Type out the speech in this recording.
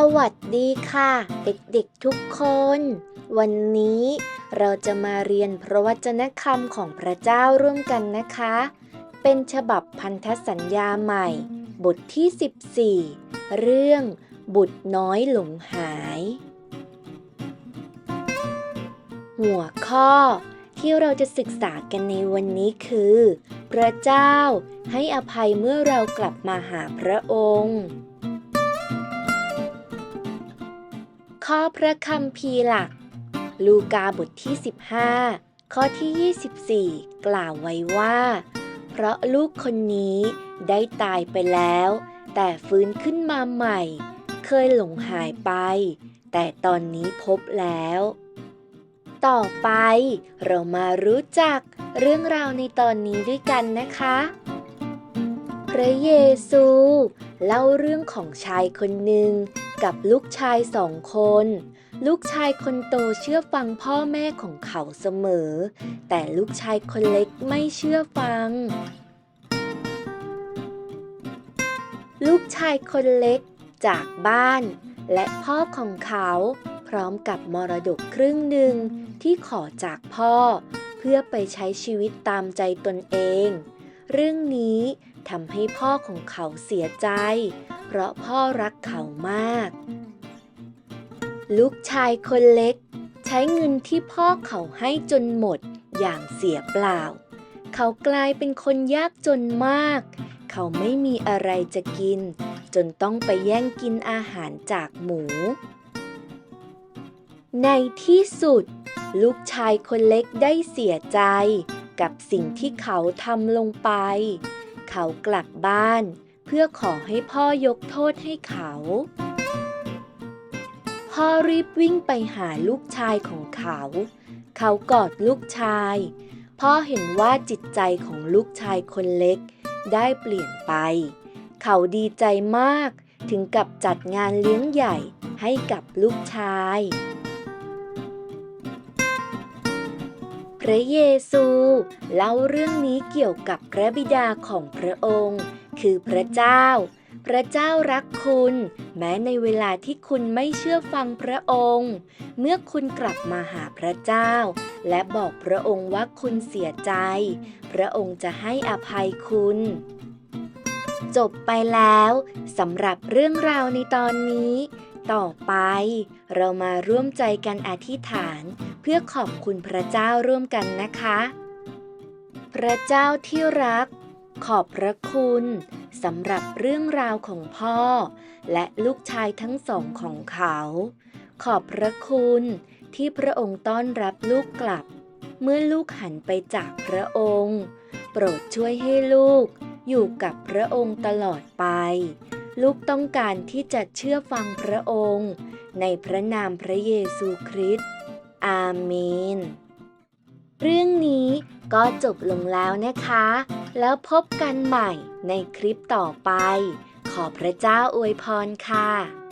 สวัสดีค่ะ เด็กๆทุกคน วันนี้เราจะมาเรียนพระวจนะคำของพระเจ้าร่วมกันนะคะ เป็นฉบับพันธสัญญาใหม่ บทที่ 14 เรื่องบุตรน้อยหลงหาย หัวข้อที่เราจะศึกษากันในวันนี้คือ พระเจ้าให้อภัยเมื่อเรากลับมาหาพระองค์ ข้อพระคัมภีร์หลัก ลูกาบทที่ 15 ข้อที่ 24 กล่าวไว้ว่า เพราะลูกคนนี้ได้ตายไปแล้ว แต่ฟื้นขึ้นมาใหม่ เคยหลงหายไป แต่ตอนนี้พบแล้ว ต่อไปเรามารู้จักเรื่องราวในตอนนี้ด้วยกันนะคะ พระเยซู เล่าเรื่องของชายคนหนึ่ง กับลูกชายสองคน ลูกชายคนโตเชื่อฟังพ่อแม่ของเขาเสมอ แต่ลูกชายคนเล็กไม่เชื่อฟัง ลูกชายคนเล็กจากบ้าน และพ่อของเขาพร้อมกับมรดกครึ่งหนึ่งที่ขอจากพ่อ เพื่อไปใช้ชีวิตตามใจตนเอง เรื่องนี้ ทำให้พ่อของเขาเสียใจ เพราะพ่อรักเขามาก ลูกชายคนเล็ก ใช้เงินที่พ่อเขาให้จนหมดอย่างเสียเปล่า เขากลายเป็นคนยากจนมาก เขาไม่มีอะไรจะกิน จนต้องไปแย่งกินอาหารจากหมู ในที่สุด ลูกชายคนเล็กได้เสียใจกับสิ่งที่เขาทำลงไป เขากลับบ้าน เพื่อขอให้พ่อยกโทษให้เขา พ่อรีบวิ่งไปหาลูกชายของเขา เขากอดลูกชาย พ่อเห็นว่าจิตใจของลูกชายคนเล็ก ได้เปลี่ยนไป เขาดีใจมากถึงกับจัดงานเลี้ยงใหญ่ให้กับลูกชาย ระเยซู เล่าเรื่องนี้เกี่ยวกับพระบิดาของพระองค์ คือพระเจ้า พระเจ้ารักคุณ แม้ในเวลาที่คุณไม่เชื่อฟังพระองค์ เมื่อคุณกลับมาหาพระเจ้า และบอกพระองค์ว่าคุณเสียใจ พระองค์จะให้อภัยคุณจบไปแล้วสำหรับเรื่องราวในตอนนี้ ต่อไป เรามาร่วมใจกันอธิษฐาน เพื่อขอบคุณพระเจ้าร่วมกันนะคะ พระเจ้าที่รัก ขอบพระคุณสำหรับเรื่องราวของพ่อ และลูกชายทั้งสองของเขา ขอบพระคุณที่พระองค์ต้อนรับลูกกลับ เมื่อลูกหันไปจากพระองค์ โปรดช่วยให้ลูกอยู่กับพระองค์ตลอดไป ลูกต้องการที่จะเชื่อฟังพระองค์ ในพระนามพระเยซูคริสต์ อาเมน เรื่องนี้ก็จบลงแล้วนะคะ แล้วพบกันใหม่ในคลิปต่อไป ขอพระเจ้าอวยพรค่ะ